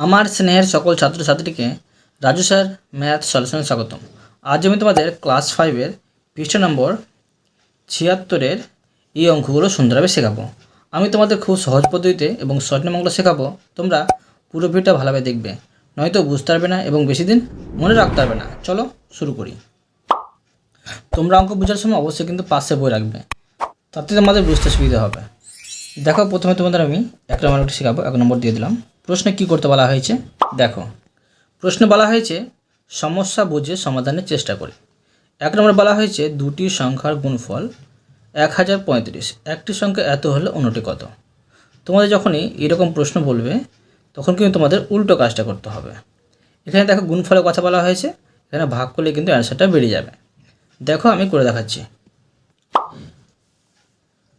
আমার স্নেহের সকল ছাত্রছাত্রীকে রাজু স্যার, ম্যাথ সলিউশনে স্বাগতম। আজ আমি তোমাদের ক্লাস ফাইভের পৃষ্ঠা নম্বর ছিয়াত্তরের এই অঙ্কগুলো সুন্দরভাবে শেখাবো। আমি তোমাদের খুব সহজ পদ্ধতিতে এবং স্বর্ণমঙ্গল শেখাবো। তোমরা পুরো ভিডিওটা ভালোভাবে দেখবে। নয়তো বুঝতে পারবে না এবং বেশি দিন মনে রাখতে পারবে না। চলো শুরু করি। তোমরা অঙ্ক বোঝার সময় অবশ্যই কিন্তু পাশে বই রাখবে। তাতে তোমাদের বুঝতে সুবিধা হবে। দেখো, প্রথমে তোমাদের আমি এক নম্বর শেখাবো। এক নম্বর দিয়ে দিলাম। প্রশ্নে কি করতে বলা হয়েছে? দেখো, প্রশ্নে বলা হয়েছে, সমস্যা বুঝে সমাধানের চেষ্টা করি। এক নম্বর বলা হয়েছে, দুটি সংখ্যার গুণফল এক হাজার পঁয়ত্রিশ। একটি সংখ্যা এত হলে অন্যটি কত? তোমাদের যখনই এরকম প্রশ্ন বলবে, তখন কিন্তু তোমাদের উল্টো কাজটা করতে হবে। এখানে দেখো, গুণফলের কথা বলা হয়েছে, এখানে ভাগ করলে কিন্তু অ্যান্সারটা বেরিয়ে যাবে। দেখো, আমি করে দেখাচ্ছি।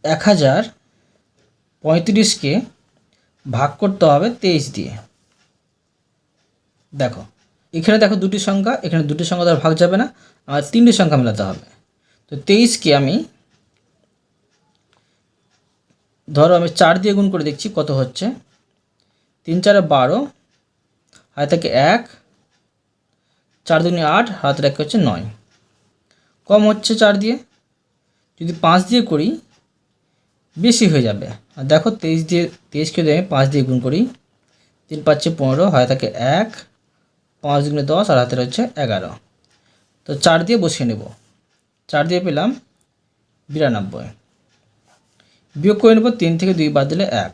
এক হাজার পঁয়ত্রিশকে ভাগ করতে হবে তেইশ দিয়ে। দেখো, এখানে দেখো দুটি সংখ্যা, এখানে দুটি সংখ্যা দ্বারা ভাগ যাবে না আমার তিনটি সংখ্যা মেলাতে হবে। তো তেইশকে আমি, ধরো আমি চার দিয়ে গুণ করে দেখছি কত হচ্ছে। তিন চারে বারো হাতে থেকে এক, চার দুগুণে আট হাতে এক হচ্ছে নয়। কম হচ্ছে চার দিয়ে, যদি পাঁচ দিয়ে করি, বেশি হয়ে যাবে। আর দেখো তেইশ দিয়ে, তেইশকে দিয়ে আমি পাঁচ দিয়ে গুণ করি। তিন পাচ্ছে পনেরো, হয় থাকে এক। পাঁচ দুগুণে দশ, আর হাতের হচ্ছে এগারো। তো চার দিয়ে বসিয়ে নেব। চার দিয়ে পেলাম বিরানব্বই। বিয়োগ করে নেব তিন থেকে দুই বাদ দিলে এক।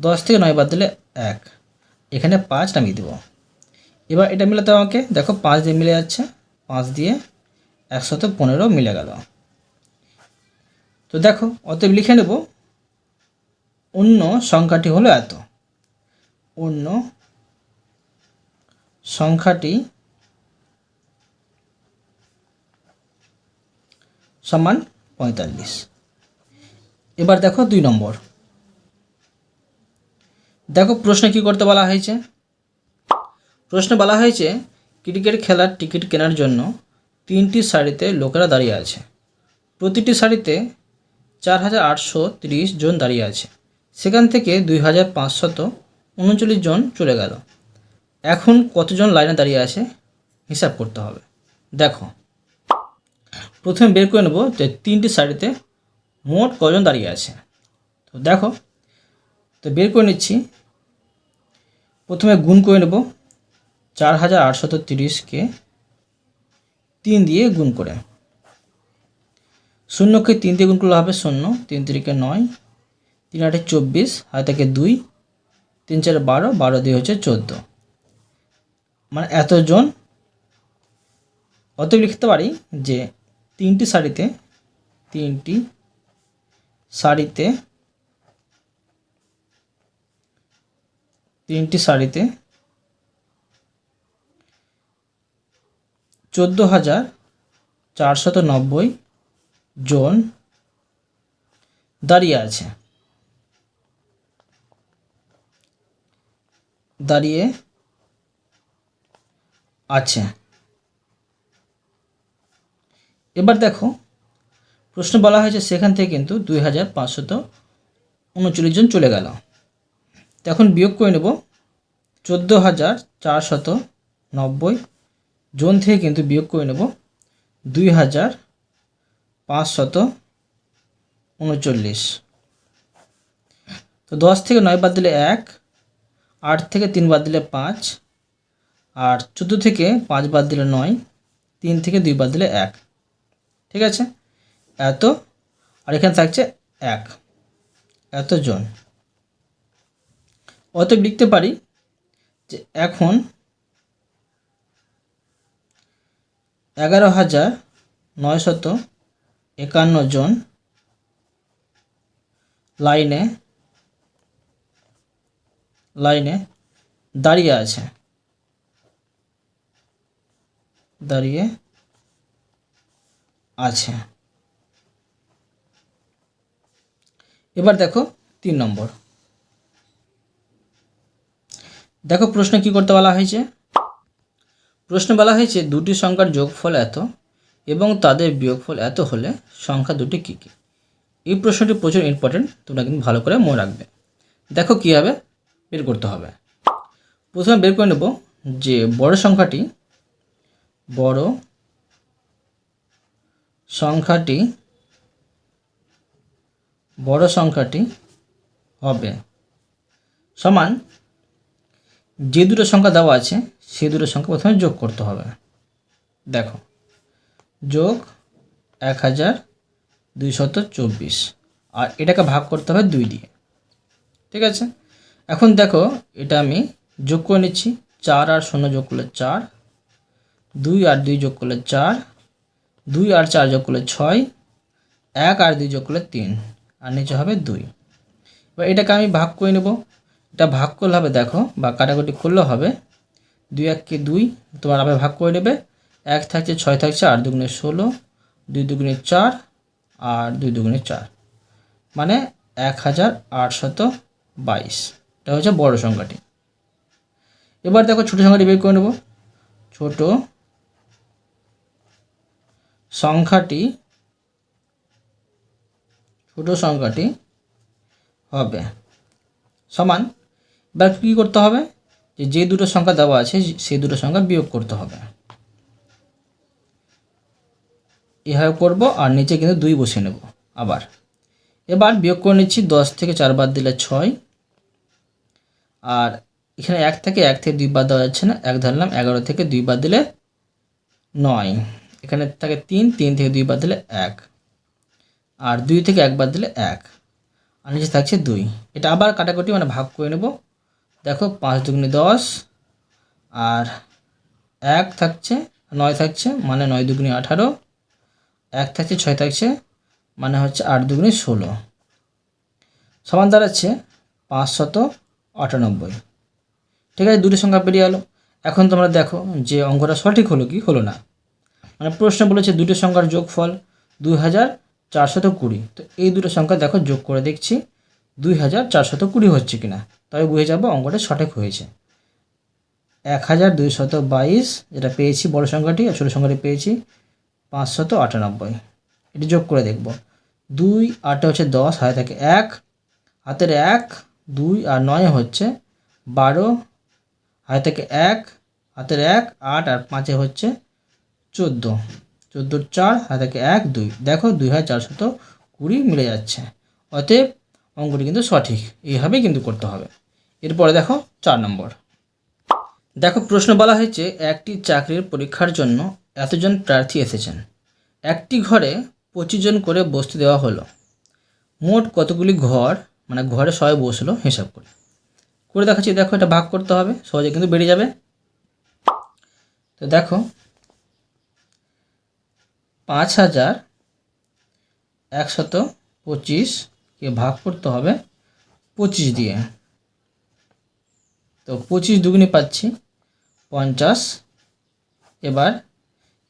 দশ থেকে নয় বাদ দিলে এক। এখানে পাঁচ নামিয়ে দেবো। এবার এটা মিলাতে আমাকে। দেখো পাঁচ দিয়ে মিলে যাচ্ছে। পাঁচ দিয়ে একশত পনেরো মিলে গেল। তো দেখো, অতএব লিখে নেব অন্য সংখ্যাটি হলো এত। অন্য সংখ্যাটি সমান পঁয়তাল্লিশ। এবার দেখো দুই নম্বর। দেখো প্রশ্ন কি করতে বলা হয়েছে? প্রশ্ন বলা হয়েছে, ক্রিকেট খেলার টিকিট কেনার জন্য তিনটি সারিতে লোকেরা দাঁড়িয়ে আছে। প্রতিটি সারিতে চার হাজার আটশো তিরিশ জন দাঁড়িয়ে আছে। সেখান থেকে দুই হাজার পাঁচশত উনচল্লিশ জন চলে গেল। এখন কতজন লাইনে দাঁড়িয়ে আছে হিসাব করতে হবে। দেখো, প্রথমে বের করে নেব যে তিনটি সারিতে মোট কজন দাঁড়িয়ে আছে। তো দেখো, তো বের করে নিচ্ছি। প্রথমে গুণ করে নেব চার হাজার আটশত তিরিশকে তিন দিয়ে গুণ করে। শূন্যকে তিন দিয়ে গুণ করলে হবে শূন্য, তিন তিরিকে নয় তিন আটে চব্বিশ হাতে থেকে দুই, তিন চার বারো বারো দুই হচ্ছে চোদ্দ। মানে এতজন, অতএব লিখতে পারি যে তিনটি শাড়িতে তিনটি শাড়িতে তিনটি শাড়িতে চোদ্দ হাজার চারশত নব্বই জন দাঁড়িয়ে আছে। দাঁড়িয়ে আছে। এবার দেখো, প্রশ্ন বলা হয়েছে, সেখান থেকে কিন্তু দুই হাজার পাঁচশত উনচল্লিশ জন চলে গেল। এখন বিয়োগ করে নেব, চোদ্দ হাজার চারশত নব্বই জন থেকে কিন্তু বিয়োগ করে নেব, দুই হাজার পাঁচশত উনচল্লিশ। তো দশ থেকে নয় বাদ দিলে এক আট থেকে তিন বাদ দিলে পাঁচ, আর চোদ্দ থেকে পাঁচ বাদ দিলে নয়, তিন থেকে দুই বাদ দিলে এক। ঠিক আছে? এত, আর এখানে থাকছে এক। এতজন। অতএব লিখতে পারি যে এখন এগারো হাজার নয়শত একান্ন জন লাইনে লাইনে দাঁড়িয়ে আছে। দাঁড়িয়ে আছে। এবার দেখো তিন নম্বর। দেখো প্রশ্ন কি করতে বলা হয়েছে? প্রশ্ন বলা হয়েছে দুটি সংখ্যার যোগফল এত এবং তাদের বিয়োগফল এত হলে সংখ্যা দুটি কী কী? এই প্রশ্নটি প্রচুর ইম্পর্টেন্ট তোমরা কিন্তু ভালো করে মনে রাখবে। দেখো কীভাবে বের করতে হবে। প্রথমে বের করে নেব যে বড় সংখ্যাটি বড় সংখ্যাটি বড় সংখ্যাটি হবে। সমান যে দুটো সংখ্যা দেওয়া আছে সেই দুটো সংখ্যা প্রথমে যোগ করতে হবে। দেখো, যোগ এক হাজার দুইশত চব্বিশ। আর এটাকে ভাগ করতে হবে দুই দিয়ে। ঠিক আছে? এখন দেখো, এটা আমি যোগ করে নিচ্ছি। চার আর শূন্য যোগ করলে চার, দুই আর দুই যোগ করলে চার, দুই আর চার যোগ করলে ছয়, এক আর দুই যোগ করলে তিন, আর নিচে হবে দুই। এবার এটাকে আমি ভাগ করে নেব। এটা ভাগ করলে হবে, দেখো, বা কাটাকুটি করলে হবে। দুই এককে দুই, তোমার আবার ভাগ করে নেবে। এক থাকছে ছয় থাকছে আর দুগুণে ষোলো, দুই দুগুণে চার, আর দুই দুগুণে চার। মানে এক হাজার আটশত বাইশ। এটা হচ্ছে বড় সংখ্যাটি। এবার দেখো ছোটো সংখ্যাটি বের করে নেব। ছোট সংখ্যাটি ছোট সংখ্যাটি হবে সমান। এবার কী করতে হবে? যে যে দুটো সংখ্যা দেওয়া আছে সেই দুটো সংখ্যা বিয়োগ করতে হবে। এভাবে করব আর নিচে কিন্তু দুই বসিয়ে নেব আবার। এবার বিয়োগ করে নিচ্ছি দশ থেকে চার বাদ দিলে ছয়। আর এখানে এক থেকে এক থেকে দুই বাদ দেওয়া যাচ্ছে না। এক ধরলাম, এগারো থেকে দুই বাদ দিলে নয়। এখানে থাকে তিন তিন থেকে দুই বাদ দিলে এক। আর দুই থেকে এক বাদ দিলে এক। আর নিচে থাকছে দুই। এটা আবার কাটাকুটি মানে ভাগ করে নেব। দেখো, পাঁচ দুগুণে দশ। আর এক থাকছে, নয় থাকছে মানে নয় দুগুণে আঠারো। এক থাকছে, ছয় থাকছে মানে হচ্ছে আট দুগুণে ষোলো। সমান দাঁড়াচ্ছে পাঁচশত আটানব্বই। ঠিক আছে, দুটো সংখ্যা বেরিয়ে গেলো এখন তোমরা দেখো যে অঙ্কটা সঠিক হলো কি, হলো না। মানে প্রশ্ন বলেছে দুটো সংখ্যার যোগফল দুই হাজার কুড়ি। তো এই দুটো সংখ্যা দেখো, যোগ করে দেখছি, দুই হাজার কুড়ি হচ্ছে কিনা। তবে বুঝে যাব অঙ্কটা সঠিক হয়েছে। এক হাজার দুইশত বাইশ, যেটা পেয়েছি, বড় সংখ্যাটি, আর ছোটো সংখ্যাটি পেয়েছি, পাঁচশত আটানব্বই। এটি যোগ করে দেখব। দুই আটে হচ্ছে দশ, হাতে থাকে এক, হাতের এক দুই আর নয় হচ্ছে বারো হাতে থেকে এক, হাতের এক, আট আর পাঁচে হচ্ছে চোদ্দ। চোদ্দোর চার হাতে থেকে এক, দুই। দেখো দুই হাজার চারশত কুড়ি মিলে যাচ্ছে। অতএব অঙ্কটি কিন্তু সঠিক। এইভাবেই কিন্তু করতে হবে। এরপরে দেখো চার নম্বর। দেখো প্রশ্ন বলা হয়েছে, একটি চাকরির পরীক্ষার জন্য এতজন প্রার্থী এসেছেন। একটি ঘরে পঁচিশ জন করে বসতে দেওয়া হলো। মোট কতগুলি ঘর মানে ঘরে সবাই বসল, হিসাব করে। করে দেখাচ্ছি, দেখো এটা ভাগ করতে হবে, সহজে কিন্তু বেরিয়ে যাবে। তো দেখো, পাঁচ হাজার একশত পঁচিশকে ভাগ করতে হবে পঁচিশ দিয়ে। তো পঁচিশ দুগুনি পাচ্ছি পঞ্চাশ। এবার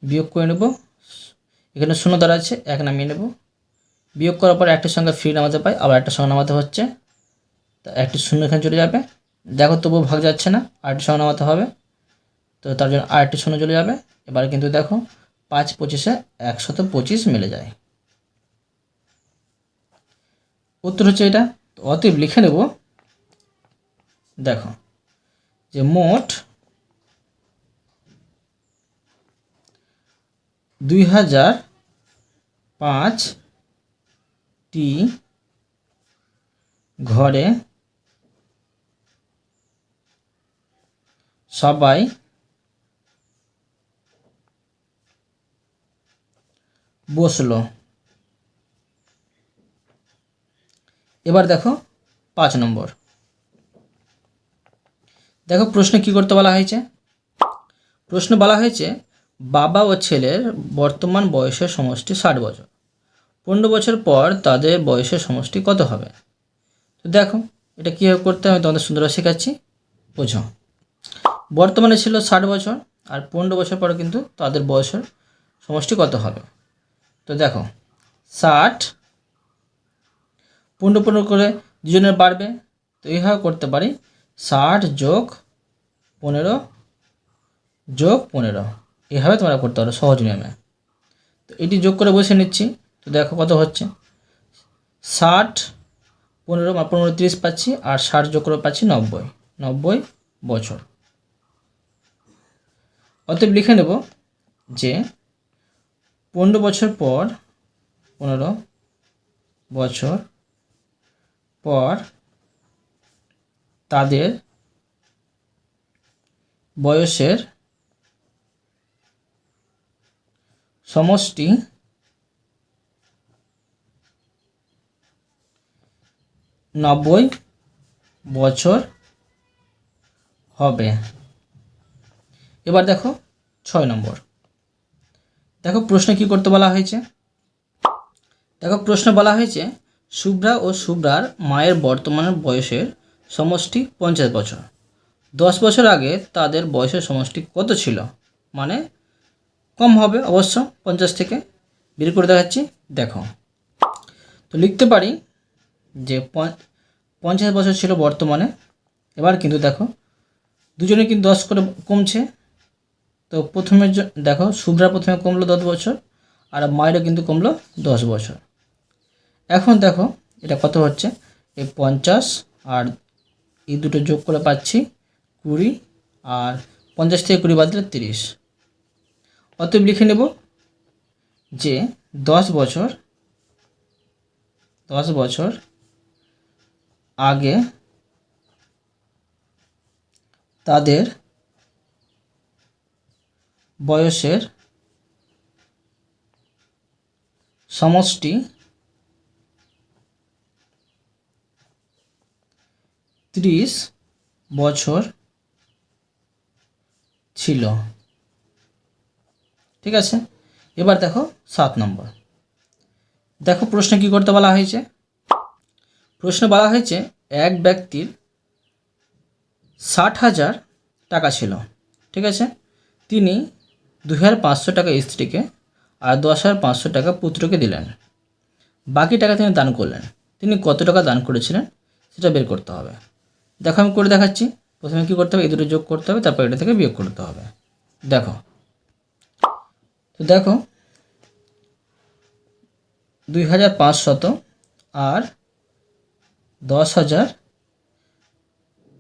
বিয়োগ করে নেব, এখানে শূন্য দ্বারা আছে এক নামিয়ে নেব। বিয়োগ করার পর একটা সঙ্গে ফ্রি নামাতে পাই, আবার একটা সঙ্গে নামাতে হচ্ছে। তা একটি শূন্য এখানে চলে যাবে। দেখো তবুও ভাগ যাচ্ছে না, আরেকটি সঙ্গে নামাতে হবে। তো তার জন্য আরেকটি শূন্য চলে যাবে। এবার কিন্তু দেখো, পাঁচ পঁচিশে একশত পঁচিশ মিলে যায়। উত্তর হচ্ছে এটা। তো অতএব লিখে নেব, দেখো, যে মোট দুই হাজার পাঁচ পাঁচটি ঘরে সবাই বসল। এবার দেখো পাঁচ নম্বর। দেখো প্রশ্নে কি করতে বলা হয়েছে? প্রশ্ন বলা হয়েছে, বাবা ও ছেলের বর্তমান বয়সের সমষ্টি ষাট বছর। পনেরো বছর পর তাদের বয়সের সমষ্টি কত হবে? তো দেখো, এটা কীভাবে করতে হবে তোমাদের সুন্দরভাবে শেখাচ্ছি। বোঝো। বর্তমানে ছিল ষাট বছর আর পনেরো বছর পরে কিন্তু তাদের বয়সের সমষ্টি কত হবে? তো দেখো, ষাট পনেরো পনেরো করে দুজনের বাড়বে, তো এইভাবে করতে পারি ষাট যোগ পনেরো যোগ পনেরো। এভাবে তোমরা করতে পারো সহজ নিয়মে। তো এটি যোগ করে বসে নিচ্ছি। তো দেখো কত হচ্ছে? ষাট, পনেরো পনেরো, তিরিশ পাচ্ছি, আর ষাট যোগ পাচ্ছি নব্বই। নব্বই বছর। অতএব লিখে নেব যে পনেরো বছর পর, পনেরো বছর পর তাদের বয়সের সমষ্টি নব্বই বছর হবে। এবার দেখো ছয় নম্বর। দেখো প্রশ্ন কি করতে বলা হয়েছে? দেখো প্রশ্ন বলা হয়েছে, শুভ্রা ও শুভ্রার মায়ের বর্তমান বয়সের সমষ্টি পঞ্চাশ বছর। দশ বছর আগে তাদের বয়সের সমষ্টি কত ছিল? মানে কম হবে অবশ্য, পঞ্চাশ থেকে বের করে দেখাচ্ছি, দেখো। তো লিখতে পারি যে পঞ্চ- পঞ্চাশ বছর ছিল বর্তমানে। এবার কিন্তু দেখো, দুজনে কিন্তু দশ করে কমছে। তো প্রথমে দেখো, শুভ্রা প্রথমে কমলো দশ বছর, আর মায়েরও কিন্তু কমলো দশ বছর। এখন দেখো, এটা কত হচ্ছে? এই পঞ্চাশ, আর এই দুটো যোগ করে পাচ্ছি কুড়ি, আর পঞ্চাশ থেকে কুড়ি বাদ দিলে তিরিশ। অতএব লিখে নেব যে দশ বছর দশ বছর আগে তাদের বয়সের সমষ্টি ত্রিশ বছর ছিল। ঠিক আছে? এবার দেখো সাত নম্বর। দেখো প্রশ্ন কি করতে বলা হয়েছে? প্রশ্ন বলা হয়েছে, এক ব্যক্তির ষাট হাজার টাকা ছিল, ঠিক আছে? তিনি দু হাজার পাঁচশো টাকা স্ত্রীকে আর দশ হাজার পাঁচশো টাকা পুত্রকে দিলেন। বাকি টাকা তিনি দান করলেন। তিনি কত টাকা দান করেছিলেন সেটা বের করতে হবে। দেখো, আমি করে দেখাচ্ছি। প্রথমে কী করতে হবে? এই দুটো যোগ করতে হবে, তারপর এটা থেকে বিয়োগ করতে হবে। দেখো, তো দেখো, দুই হাজার পাঁচশত আর দশ হাজার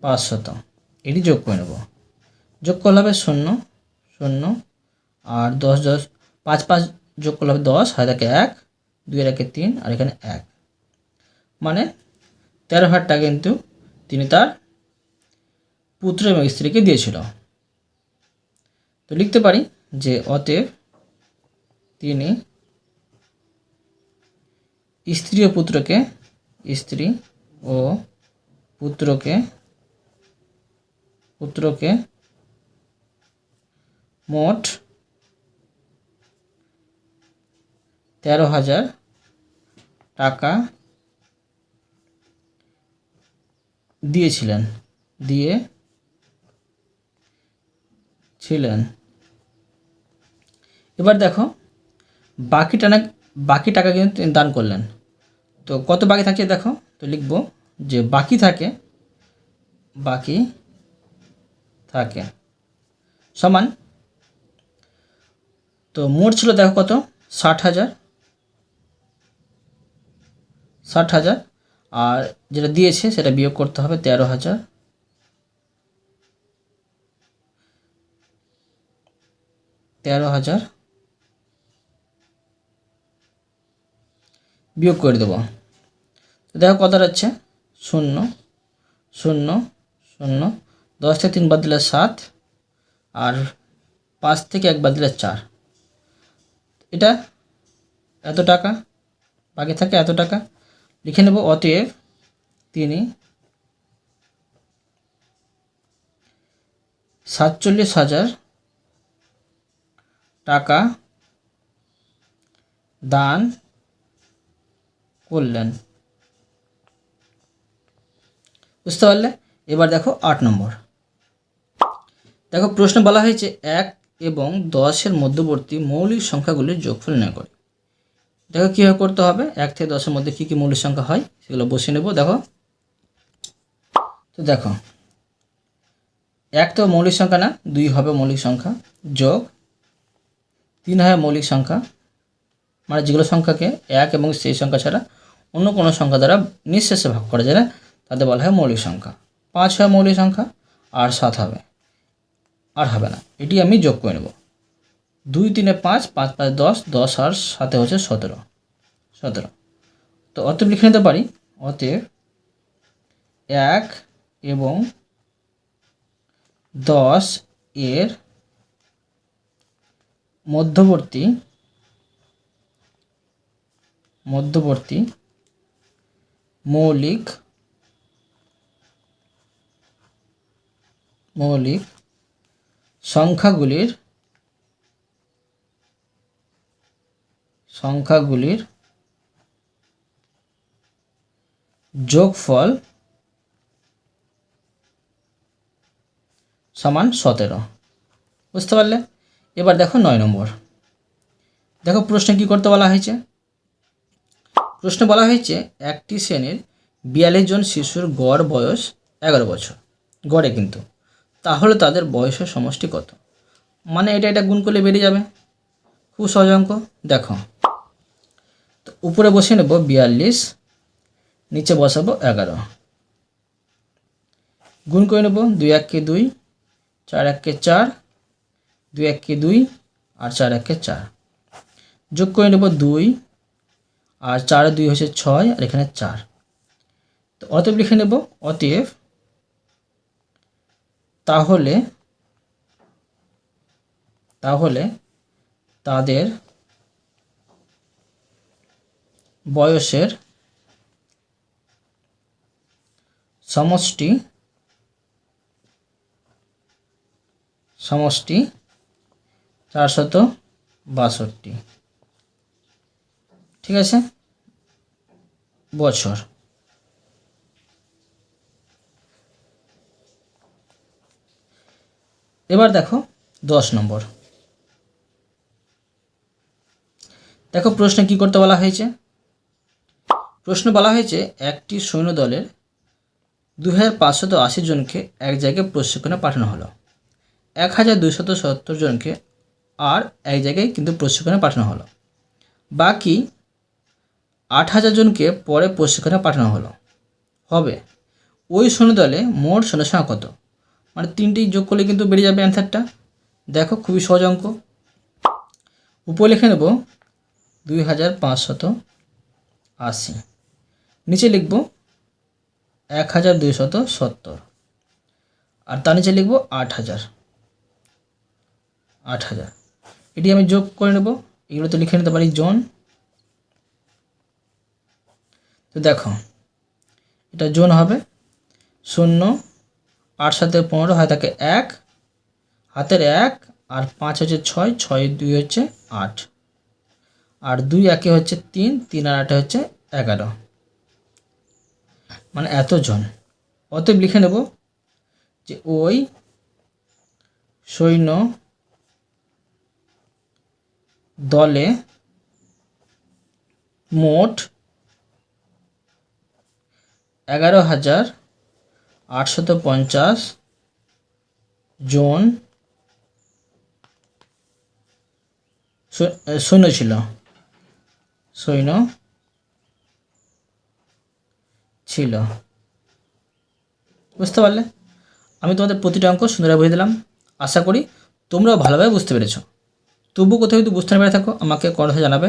পাঁচশত। এটি যোগ করে নেব। যোগ করলে হবে শূন্য শূন্য, আর দশ দশ, পাঁচ পাঁচ যোগ করলে হবে দশ হাজার একে এক, দুই একে তিন, আর এখানে এক। মানে তেরো হাজার টাকা কিন্তু তিনি তার পুত্র এবং স্ত্রীকে দিয়েছিল। তো লিখতে পারি যে অতএব তিনি স্ত্রী ও পুত্রকে স্ত্রী ও পুত্রকে পুত্রকে মোট তেরো হাজার টাকা দিয়েছিলেন দিয়ে ছিলেন এবার দেখো বাকি টানা বাকি টাকা কিন্তু দান করলেন। তো কত বাকি থাকছে দেখো? তো লিখব যে বাকি থাকে বাকি থাকে। সমান। তো মোট ছিল দেখো কত? ষাট হাজার। ষাট হাজার। আর যেটা দিয়েছে সেটা বিয়োগ করতে হবে তেরো হাজার। তেরো হাজার। বিয়োগ করে দেবো। তো দেখো কত যাচ্ছে? শূন্য শূন্য শূন্য। দশ থেকে তিন বাদ দিলে সাত, আর পাঁচ থেকে এক বাদ দিলে চার। এটা এত টাকা? বাকি থাকে এত টাকা? লিখে নেব, অতএব তিনি সাতচল্লিশ হাজার টাকা দান করলেন। বুঝতে পারলে? এবার দেখো আট নম্বর। দেখো, প্রশ্ন বলা হয়েছে এক এবং দশের মধ্যবর্তী মৌলিক সংখ্যাগুলির যোগফল নির্ণয় করে। দেখো, কীভাবে করতে হবে? এক থেকে দশের মধ্যে কী কী মৌলিক সংখ্যা হয় সেগুলো বসে নেব, দেখো। তো দেখো, এক তো মৌলিক সংখ্যা না, দুই হবে মৌলিক সংখ্যা যোগ, তিন হয় মৌলিক সংখ্যা। মানে যেগুলো সংখ্যাকে এক এবং সেই সংখ্যা ছাড়া অন্য কোনো সংখ্যা দ্বারা নিঃশেষে ভাগ করা যায় না। তাদের বলা হয় মৌলিক সংখ্যা। পাঁচ হয় মৌলিক সংখ্যা, আর সাত হবে। আর হবে না। এটি আমি যোগ করে নেব। দুই তিনে পাঁচ পাঁচ পাঁচ দশ দশ আর সাথে হচ্ছে সতেরো। সতেরো। তো অতএব লিখে নিতে পারি। অতএব এক এবং দশ এর মধ্যবর্তী মধ্যবর্তী মৌলিক মৌলিক সংখ্যাগুলির সংখ্যাগুলির যোগফল সমান সতেরো। বুঝতে পারলে? এবার দেখো নয় নম্বর। দেখো প্রশ্নে কি করতে বলা হয়েছে? প্রশ্নে বলা হয়েছে, একটি শ্রেণির বিয়াল্লিশ জন শিশুর গড় বয়স এগারো বছর। গড়ে কিন্তু। তাহলে তাদের বয়সের সমষ্টি কত? মানে এটা এটা গুণ করলে বেরিয়ে যাবে। খুব সহজ অঙ্ক, দেখো। তো উপরে বসিয়ে নেব বিয়াল্লিশ, নিচে বসাবো এগারো। গুণ করে নেব দুই এককে দুই, চার এককে চার, দুই এককে দুই, আর চার এককে চার। যোগ করে নেব দুই, আর চার দুই হচ্ছে ছয়, আর এখানে চার। তো অতএব লিখে নেব অতএব তাহলে তাহলে তাদের বয়সের সমষ্টি সমষ্টি চারশত বাষট্টি। ঠিক আছে? বছর। এবার দেখো দশ নম্বর। দেখো প্রশ্নে কি করতে বলা হয়েছে? প্রশ্ন বলা হয়েছে, একটি সৈন্য দলের দু হাজার পাঁচশত আশি জনকে এক জায়গায় প্রশিক্ষণে পাঠানো হলো। এক হাজার দুশত সত্তর জনকে আর এক জায়গায় কিন্তু প্রশিক্ষণে পাঠানো হলো। বাকি আট হাজার জনকে পরে প্রশিক্ষণে পাঠানো হলো। হবে। ওই সৈন্য দলে মোট সৈন্য সংখ্যা কত? মানে তিনটি যোগ করলে কিন্তু বেরিয়ে যাবে অ্যান্সারটা। দেখো, খুবই সহজ অঙ্ক। উপরে লিখে নেব দুই হাজার পাঁচশত আশি। নিচে লিখব এক হাজার দুইশত সত্তর। আর তার নিচে লিখব আট হাজার। আট হাজার। এটি আমি যোগ করে নেব। এগুলো তো লিখে নিতে পারি জন। তো দেখো, এটা জন হবে শূন্য আট সাথে পনেরো, হয় থাকে এক, হাতের এক, আর পাঁচ হচ্ছে ছয় ছয় দুই হচ্ছে আট। আর দুই একে হচ্ছে তিন তিন আর আটে হচ্ছে এগারো। মানে এতজন। অতএব লিখে নেব যে ওই সৈন্য দলে মোট এগারো হাজার আটশত পঞ্চাশ জন সৈন্য ছিল। সৈন্য ছিল। বুঝতে পারলে? আমি তোমাদের প্রতিটা অঙ্ক সুন্দরভাবে বুঝে দিলাম। আশা করি তোমরাও ভালোভাবে বুঝতে পেরেছ। তবু কোথাও যদি বুঝতে না পেরে থাকো, আমাকে কথা জানাবে।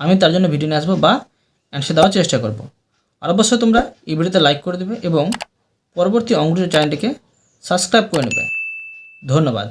আমি তার জন্য ভিডিও নিয়ে আসব বা অ্যান্সার দেওয়ার চেষ্টা করব। আর অবশ্যই তোমরা এই ভিডিওতে লাইক করে দেবে এবং পরবর্তী অঙ্কুর চ্যানেলটিকে সাবস্ক্রাইব করে নেবে ধন্যবাদ।